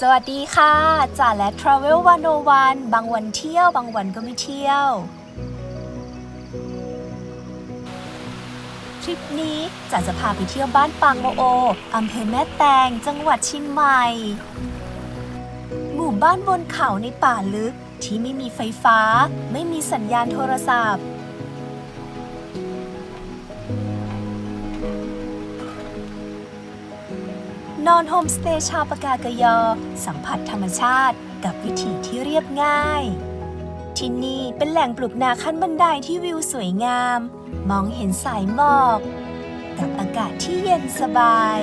สวัสดีค่ะจ่าและ Travel 101 บางวันเที่ยว บางวันก็ไม่เที่ยว ทริปนี้จ๋าจะพาไปเที่ยวบ้านปางโมโออำเภอแม่แตง จังหวัดเชียงใหม่ หมู่บ้านบนเขาในป่าลึกที่ไม่มีไฟฟ้า ไม่มีสัญญาณโทรศัพท์ นอนโฮมสเตย์ชาวปากากยอ สัมผัสธรรมชาติกับวิถีที่เรียบง่าย ที่นี่เป็นแหล่งปลูกนาขั้นบันไดที่วิวสวยงาม มองเห็นสายหมอก กับอากาศที่เย็นสบาย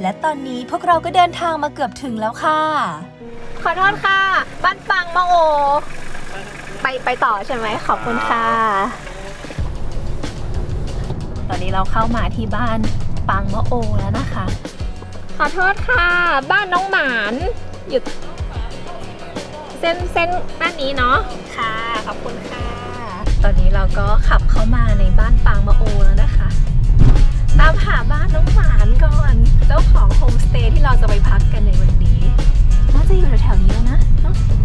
และตอนนี้พวกเราก็เดินทางมาเกือบถึงแล้วค่ะ ขอโทษค่ะ บ้านปังมะโอ ไปไปต่อใช่ไหมขอบคุณค่ะ ตอนนี้เราเข้ามาที่บ้านปังมะโอแล้วนะคะ ขอโทษค่ะ บ้านน้องหมานอยู่เส้นเส้นด้านนี้เนาะค่ะขอบคุณค่ะ ตอนนี้เราก็ขับเข้ามาในบ้านปางมะโอแล้วนะคะ ตามหาบ้านน้องหมานก่อน เจ้าของโฮมสเตย์ที่เราจะไปพักกันในวันนี้น่าจะอยู่แถวๆนี้แล้วนะเนอะโอ้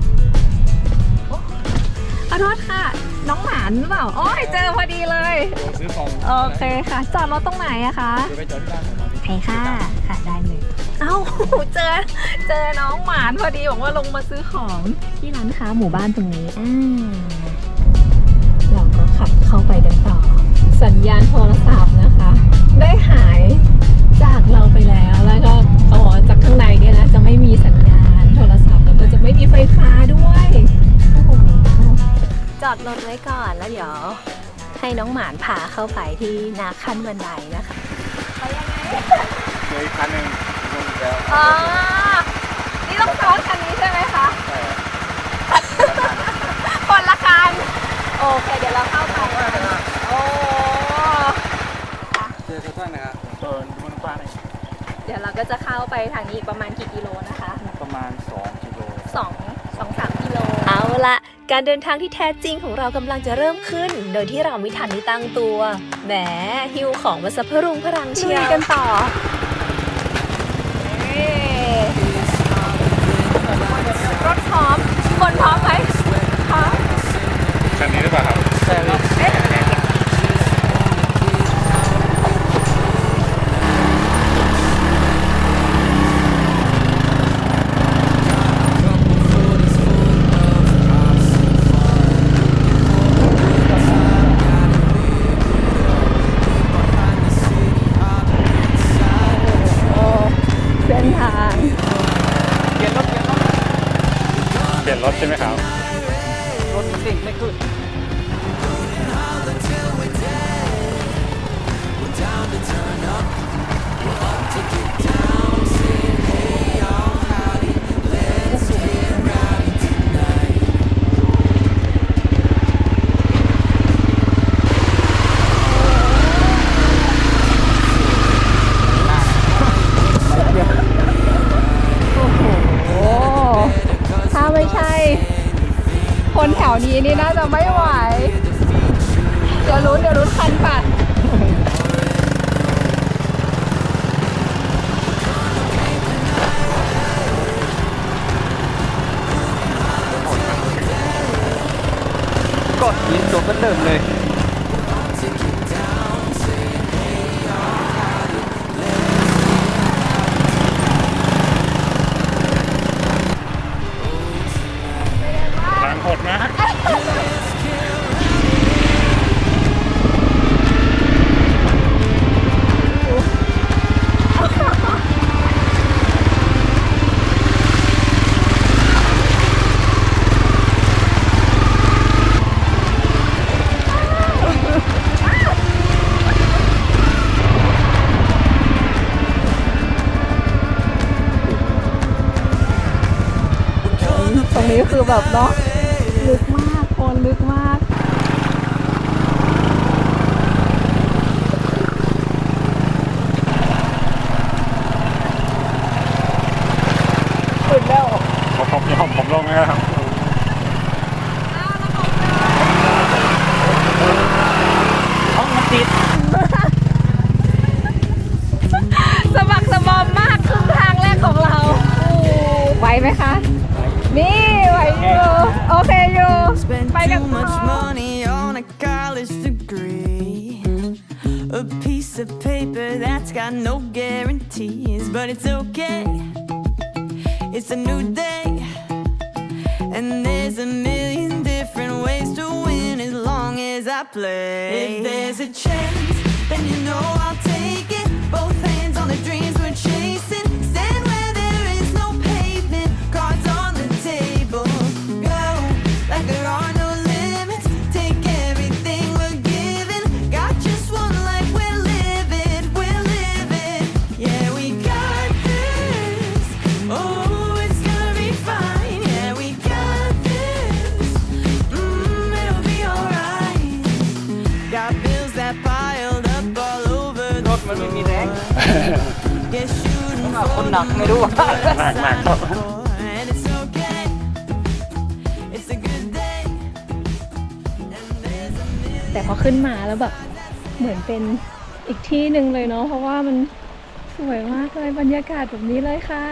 ขอโทษค่ะ น้องหมานหรือเปล่า โอ้ยเจอพอดีเลย ซื้อของโอเคค่ะ จอดรถตรงไหนอะคะเดี๋ยวไปจอดที่บ้านผมมาโอเคค่ะ ค่ะได้เลยเอ้า เจอ เจอน้องหมานพอดีบอกว่าลงมาซื้อของที่ร้านค้าหมู่บ้านตรงนี้อ่าเราก็ขับเข้าไปกันต่อ สัญญาณโทรศัพท์นะคะ ได้หายจากเราไปแล้วแล้วก็เขาบอกว่าจากข้างในเนี่ยนะจะไม่มีสัญญาณโทรศัพท์แล้วก็จะไม่มีไฟฟ้าด้วยโอ้โห จอดรถไว้ก่อนแล้วเดี๋ยวให้น้องหมานพาเข้าไปที่นาขั้นบันไดนะคะเหลยคันหนึ่งลงแล้วอ๋อนี่ต้องซ้อนคันนี้ใช่ไหมคะใช่คนละคันโอเคเดี๋ยวเราเข้าไปโอ้เจอท่านนะครับเออบนฟ้าเนี่ยเดี๋ยวเราก็จะเข้าไปทางนี้อีกประมาณกี่กิโลนะคะ ประมาณ2กิโลสองสองสามกิโลเอาละ การเดินทางที่แท้จริงของเรากำลังจะเริ่มขึ้น โดยที่เราไม่ทันได้ตั้งตัว แหมหิวของมาสะพรุงพรังเชียวกันต่อรถพร้อมคนพร้อมไหม แถว ลงนะครับ Play. If there's a chance, then you know I'll take it. Both hands หนักไม่รู้ว่าหนักหนักครับ and it's okay. It's a good day. And there's a million แต่พอขึ้นมาแล้วแบบเหมือนเป็นอีกที่หนึ่งเลยเนาะเพราะว่ามันสวยมากเลยบรรยากาศแบบนี้เลยค่ะ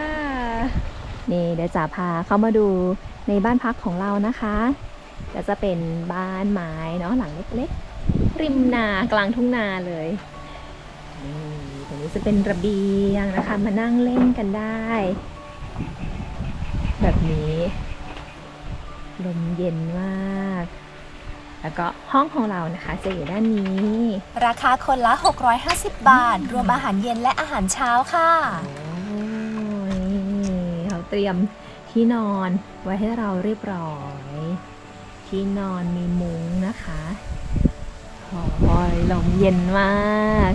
นี่เดี๋ยวจะพาเข้ามาดูในบ้านพักของเรานะคะก็จะเป็นบ้านไม้เนาะหลังเล็กๆ ริมนากลางทุ่งนาเลยนี่ตรงนี้ จะเป็นระเบียงนะคะ มานั่งเล่นกันได้ แบบนี้ ลมเย็นมาก แล้วก็ห้องของเรานะคะจะอยู่ด้านนี้ ราคาคนละ 650 บาท รวมอาหารเย็นและอาหารเช้าค่ะโอ้ยเขาเตรียมที่นอนไว้ให้เราเรียบร้อย ที่นอนมีมุ้งนะคะโอ้ยลมเย็นมาก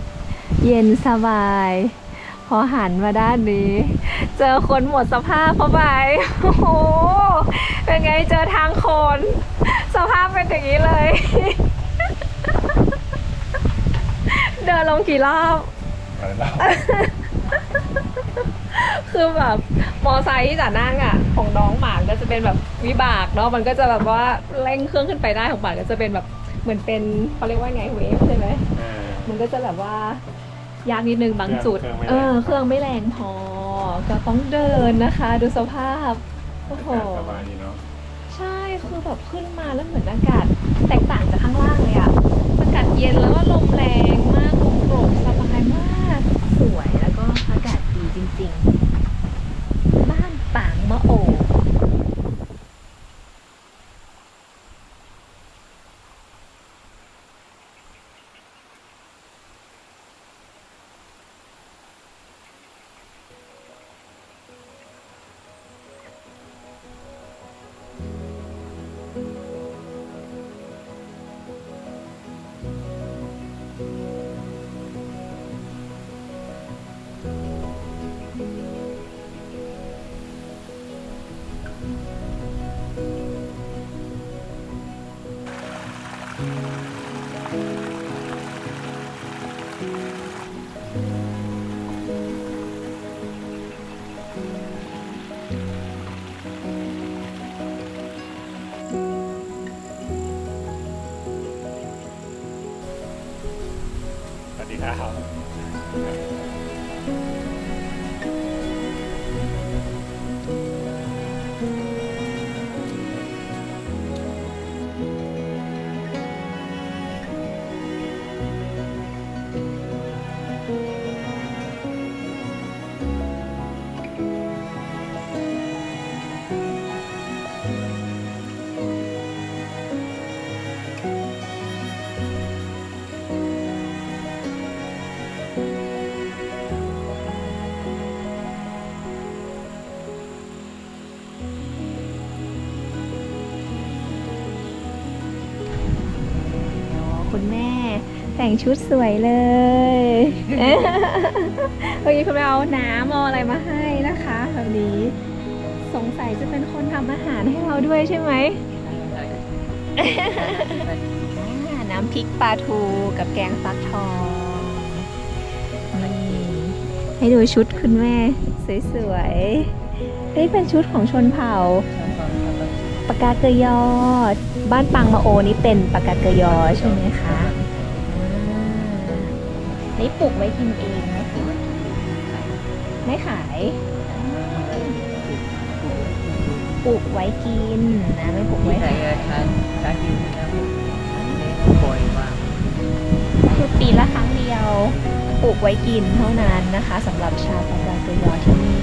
เย็นสบาย พอหันมาด้านนี้ เจอคนหมดสภาพเข้าไปโอ้โหเป็นไงเจอทางโคนสภาพเป็นอย่างนี้เลย เดินลงกี่รอบอะไรนะคือแบบมอไซค์ที่จะนั่งอะ ของน้องหมากก็จะเป็นแบบวิบากเนาะมันก็จะแบบว่าเร่งเครื่องขึ้นไปได้ของหมากก็จะเป็นแบบเหมือนเป็นเขาเรียกว่าไงเวฟใช่ไหมเออ มันก็จะแบบว่ายากนิดนึงบางจุดเครื่องไม่แรงเออ เครื่องไม่แรงพอ ก็ต้องเดินนะคะ ดูสภาพ โอ้โห สบายดีเนาะ ใช่ คือแบบขึ้นมาแล้วเหมือนอากาศแตกต่างจากข้างล่างเลยอะอากาศเย็นแล้วก็ลมแรงมากลมโปร่งสบายมาก สวยแล้วก็อากาศดีจริง ๆ บ้านปางมะโอ แต่งชุดสวยเลย เมื่อกี้คุณแม่เอาน้ำเอาอะไรมาให้นะคะแบบนี้สงสัยจะเป็นคนทำอาหารให้เราด้วยใช่ไหม น้ำพริกปลาทูกับแกงฟักทองนี่ให้ดูชุดคุณแม่ สวยๆนี่เป็นชุดของชนเผ่าปากกาเกยอ บ้านปังมาโอนี่เป็นปากกาเกยอใช่ไหมคะ นี่ปลูกไว้กินเองไหมคะไม่ขายอปลูกไว้กินนะไม่ปลูกไว้ใครขายทานทานอยู่นะเล็กปล่อยมากคือปีละครั้งเดียวปลูกไว้กินเท่านั้นนะคะสำหรับชาวปากาเกยอที่นี่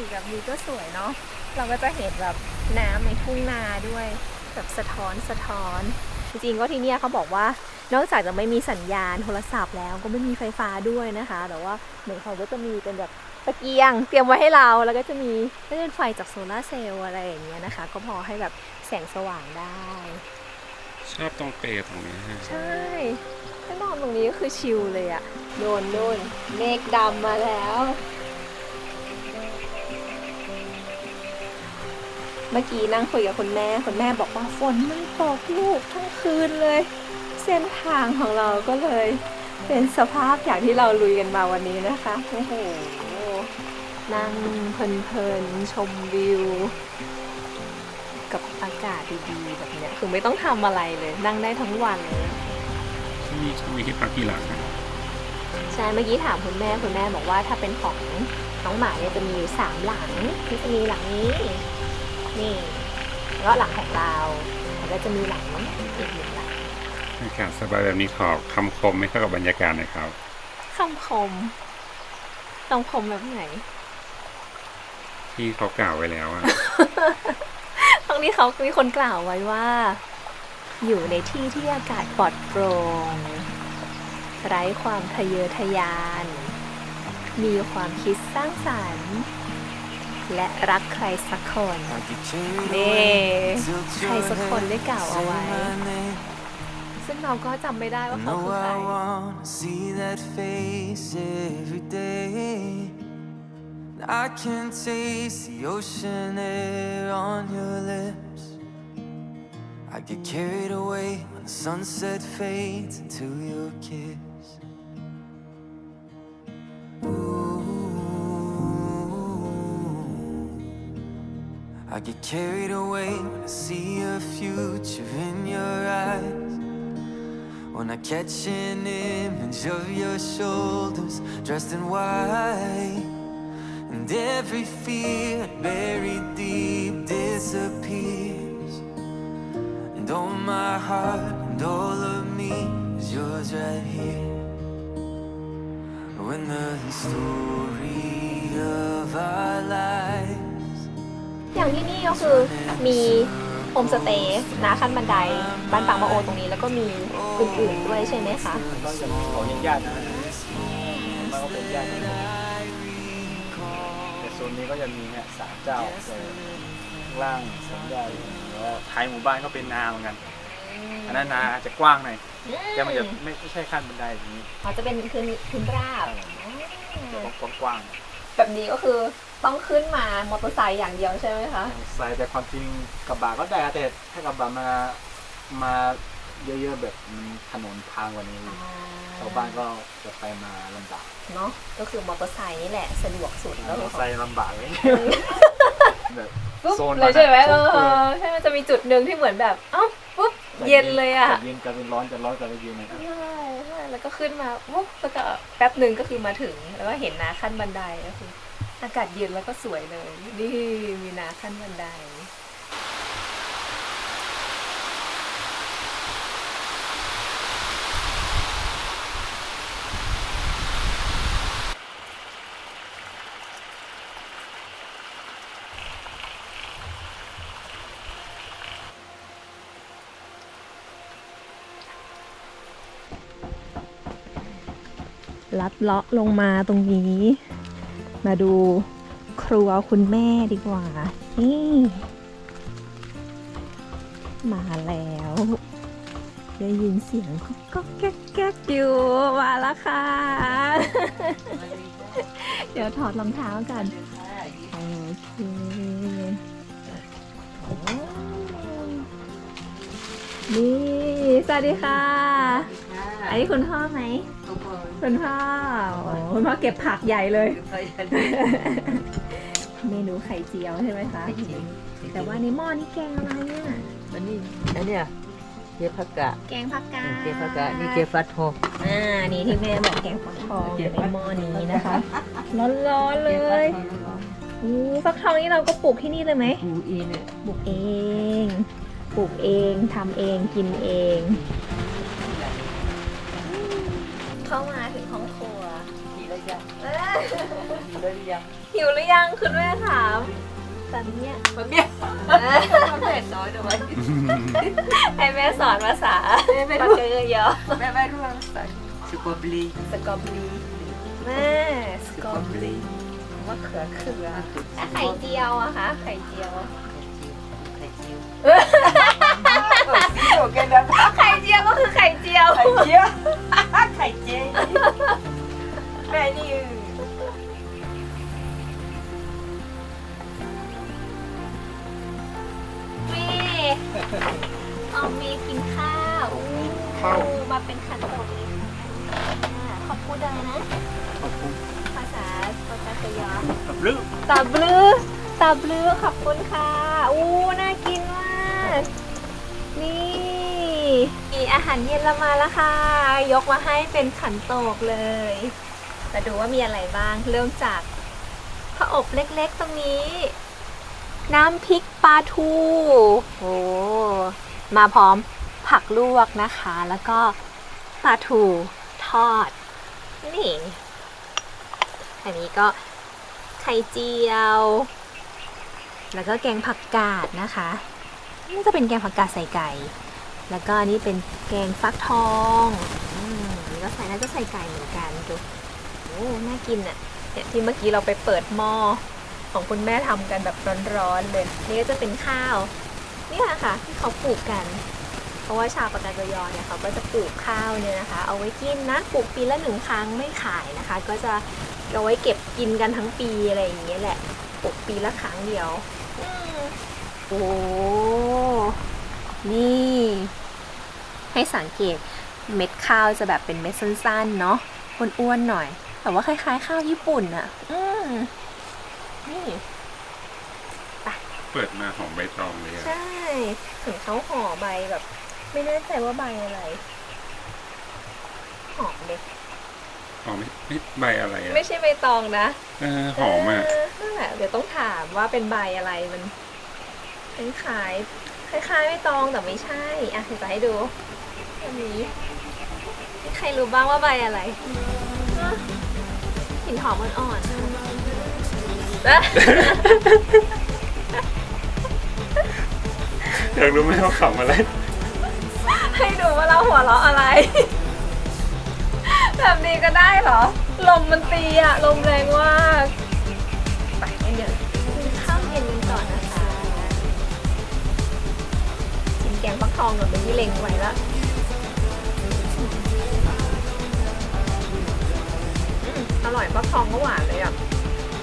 สีแบบนี้ก็สวยเนาะเราก็จะเห็นแบบน้ำในทุ่งนาด้วยแบบสะท้อนสะท้อน จริงๆก็ที่เนี่ยเขาบอกว่านอกจากจะไม่มีสัญญาณโทรศัพท์แล้วก็ไม่มีไฟฟ้าด้วยนะคะ แต่ว่าเหมือนเขาก็จะมีเป็นแบบตะเกียง เตรียมไว้ให้เราแล้วก็จะมีคลื่นไฟจากโซลาร์เซลล์อะไรอย่างเงี้ยนะคะ ก็พอให้แบบแสงสว่างได้ ชอบตรงเปรตตรงนี้ฮะใช่ถ้านอนตรงนี้ก็คือชิลเลยอะโดนโดนเมฆดำมาแล้ว เมื่อกี้นั่งคุยกับคุณแม่ คุณแม่บอกว่าฝนมันตกลูกทั้งคืนเลย เส้นทางของเราก็เลย เป็นสภาพอย่างที่เราลุยกันมาวันนี้นะคะโอ้โหนั่งเพลินๆชมวิว กับอากาศดีๆแบบเนี้ยคือไม่ต้องทำอะไรเลย นั่งได้ทั้งวันเลยที่นี่จะมีที่พักกี่หลังนะใช่เมื่อกี้ถามคุณแม่คุณแม่บอกว่าถ้าเป็นของน้องหมาเนี่ยจะมีอยู่สามหลังที่จะมีหลังนี้ นี่แล้วก็หลังของเราแล้วก็จะมีหลังอีกหนึ่งหลังอากาศสบายแบบนี้ขอคำคมไม่เข้ากับบรรยากาศหนะครับคำคมคำคมแบบไหน ที่เขากล่าวไว้แล้วอะ ตรงนี้เขามีคนกล่าวไว้ว่า อยู่ในที่ที่อากาศปลอดโปร่งไร้ความทะเยอทะยาน มีความคิดสร้างสรรค์ และรักใครสักคนนี่ใครสักคนได้กล่าวเอาไว้ ซึ่งเราก็จำไม่ได้ว่าเขา know คือใคร I wanna see that face every day. I can taste the ocean air on your lips. I get carried away when the sunset fades into your kiss. I get carried away when I see a future in your eyes. When I catch an image of your shoulders dressed in white, and every fear buried deep disappears. And all my heart and all of me is yours right here. When the story of our lives อย่างที่นี่ก็คือมีโฮมสเตย์นาขั้นบันไดบ้านปางมะโอตรงนี้แล้วก็มีอื่นๆด้วยใช่ไหมคะก็จะมีของญาติๆนะมันก็เป็นญาติกันแต่โซนนี้ก็จะมีเนี่ยสามเจ้าแต่ข้างล่างสามใหญ่แล้วก็ท้ายหมู่บ้านก็เป็นนาเหมือนกันอันนั้นนาอาจจะกว้างหน่อยแต่มันจะไม่ไม่ใช่ขั้นบันไดอย่างนี้อ๋อจะเป็นพื้นพื้นราบแต่ก็กว้าง แบบนี้ก็คือต้องขึ้นมามอเตอร์ไซค์อย่างเดียวใช่ไหมคะๆใส่แต่ความจริงกระบะก็ได้แต่ถ้ากระบะมามาเยอะๆแบบมันถนนทางกว่านี้ชาวบ้านก็จะไปมาลำบากเนาะก็คือมอเตอร์ไซค์นี่แหละสะดวกสุดก็มอเตคืออร์ไซค์ลำบากเลยแบบปุ๊บโซนเลยใช่ไหมมันเออะอใช่มันจะมีจุดหนึ่งที่เหมือนแบบเอ้าปุ๊บ เย็นเลยอะจะเย็นจะเป็นร้อนจะร้อนจะเย็นเลยใช่ใช่แล้วก็ขึ้นมาปุ๊บแล้วก็แป๊บหนึ่งก็คือมาถึง แล้วก็เห็นนาขั้นบันไดก็คืออากาศเย็นแล้วก็สวยเลย นี่มีนาขั้นบันได ลัดเลาะลงมาตรงนี้ มาดูครัวคุณแม่ดีกว่า นี่ มาแล้ว ได้ยินเสียงก็ก็แก๊กแก๊กอยู่มาแล้วค่ะ เดี๋ยวถอดรองเท้ากันโอเคนี่ สวัสดีค่ะ อันนี้คุณพ่อไหมคุณพ่อโอ้คุณพ่อเก็บผักใหญ่เลย เมนูไข่เจียวใช่ไหมคะแต่ว่าในหม้อนี่แกงอะไรเนี่ยอันนี้อันเนี้ยเกผักกะแกงผักกาดเกผักกะนี่เกฟัดทองอ่านี่ที่แม่บอกแกงฟักทองอยู่ในหม้อนี้นะคะร้อนๆเลยอู้ฟักทองนี่เราก็ปลูกที่นี่เลยไหมปูอีเนี่ยปลูกเองปลูกเองทำเองกินเอง ระยะหิวหรือยังคุณแม่ถามตอนเนี้ยมันเบี้ยมันเผ็ดน้อยด้วยให้แม่สอนภาษาแม่ไม่ปารู้เกอร์เยอะแม่ไม่รู้ภาษาสกอบบลีสกอร์บลีแม่สสกกออร์บบลีมะเขือเขืออะไข่เจียวอะคะไข่เจียวไข่เจียวเออสีโอเคนะไข่เจียวก็คือไข่เจียวไข่เจียวไข่เจียวแม่นี่ ย์เอาเมย์กินข้าวข้าวอู้มาเป็นขันโตกเลยค่ะขอบคุณอะไรนะ ขอบคุณภาษาภาษากยอกับลึกตาบลือตาบลือขอบคุณค่ะอู้น่ากินมาก นี่มีอาหารเย็นเรามาแล้วค่ะ ยกมาให้เป็นขันโตกเลยมาดูว่ามีอะไรบ้าง เริ่มจากผ้าอบเล็กๆตรงนี้ น้ำพริกปลาทูโอ้มาพร้อมผักลวกนะคะ แล้วก็ปลาทูทอด นี่อันนี้ก็ไข่เจียว แล้วก็แกงผักกาดนะคะนี่จะเป็นแกงผักกาดใส่ไก่ แล้วก็นนี้เป็นแกงฟักทองอืมอันนี้ก็ใส่น่าจะใส่ไก่เหมือนกันดูโอ้น่ากินอะ่ะเนี่ยที่เมื่อกี้เราไปเปิดหม้อ ของคุณแม่ทำกันแบบร้อนๆเลยนี่ก็จะเป็นข้าวนี่แหละค่ะที่เขาปลูกกัน เพราะว่าชาวปากากยอเนี่ยเขาก็จะปลูกข้าวเนี่ยนะคะ เอาไว้กินนะปลูกปีละหนึ่งครั้งไม่ขายนะคะ ก็จะเอาไว้เก็บกินกันทั้งปีอะไรอย่างเงี้ยแหละปลูกปีละครั้งเดียวอโอ้นี่ ให้สังเกตเม็ดข้าวจะแบบเป็นเม็ดสั้นๆ เนาะอ้วนๆหน่อย แต่ว่าคล้ายๆ ข้าวญี่ปุ่นอะอืม นี่เปิดมาหอมใบตองเลยอะใช่ถึงเขาห่อใบแบบ ไม่แน่ใจว่าใบอะไรหอมเด็กหอมไม่ไม่ใบอะไรอะไม่ใช่ใบตองนะเออหอมอะเนั่นแหละเดี๋ยวต้องถามว่าเป็นใบอะไรมันคล้ายคล้ายคล้ายๆใบตองแต่ไม่ใช่อะเดี๋ยวจะให้ดูอันนี้มีใครรู้บ้างว่าใบอะไรอะกลิ่นหอมอ่อนๆ อยากรู้ไหมว่าขำอะไร ให้ดูว่าเราหัวเราะอะไร แบบนี้ก็ได้เหรอ ลมมันตีอะลมแรงมากไปงั้นเดี๋ยวกินข้าวเย็นกันก่อนนะคะกินแกงฟักทองก่อนเมื่อกี้เล็งไว้แล้วอืมอร่อยฟักทองก็หวานเลยอะ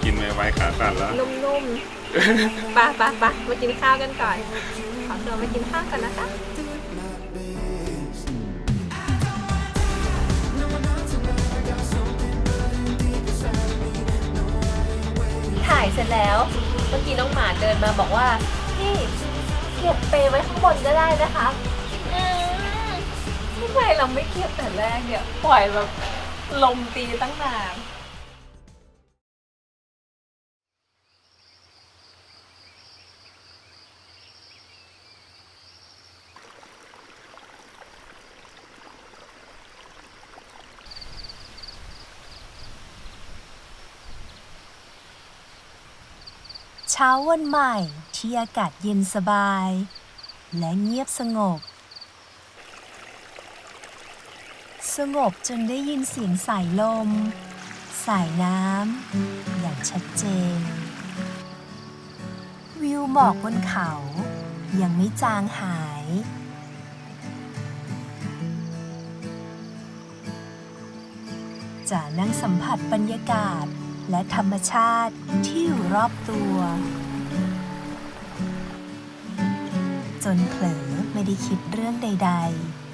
กินไวไวขาสั่นแล้ว นุ่มๆไปไปไปมากินข้าวกันก่อน ขอตัวไปกินข้าวกันนะคะ ถ่ายเสร็จแล้ว เมื่อกี้น้องหมาเดินมาบอกว่า พี่เก็บเปไว้ข้างบนก็ได้นะคะอืมทำไมเราไม่เก็บแต่แรกเนี่ย ปล่อยแบบลมตีตั้งนาน เช้าวันใหม่ที่อากาศเย็นสบาย และเงียบสงบ สงบจนได้ยินเสียงสายลม สายน้ำอย่างชัดเจน วิวหมอกบนเขายังไม่จางหาย จะนั่งสัมผัสบรรยากาศ และธรรมชาติที่อยู่รอบตัวจะนเผลอไม่ได้คิดเรื่องใดๆ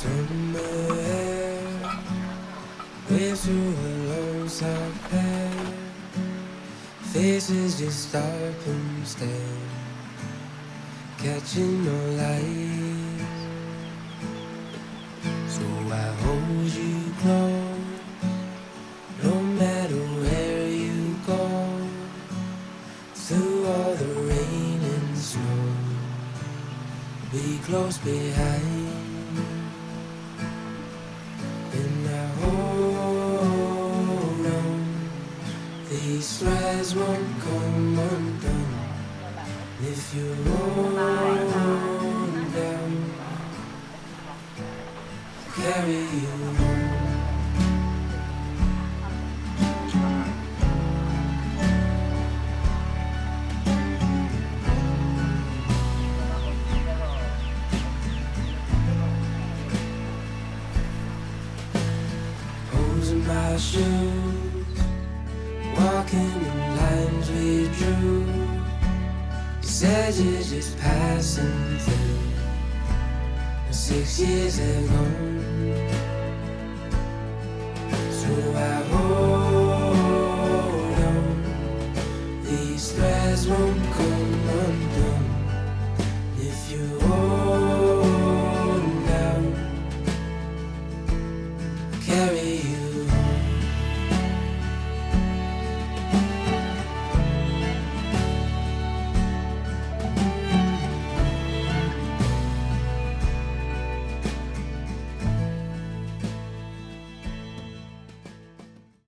Somewhere, waves through a lone south path. Faces just stop and stare, catching no light. I hold you close, no matter where you go. Through all the rain and snow, be close behind. And I hold on, these threads won't come undone. If you hold carry you. Holes in my shoes, walking in lines we drew. You said you're just passing through. Six years have to have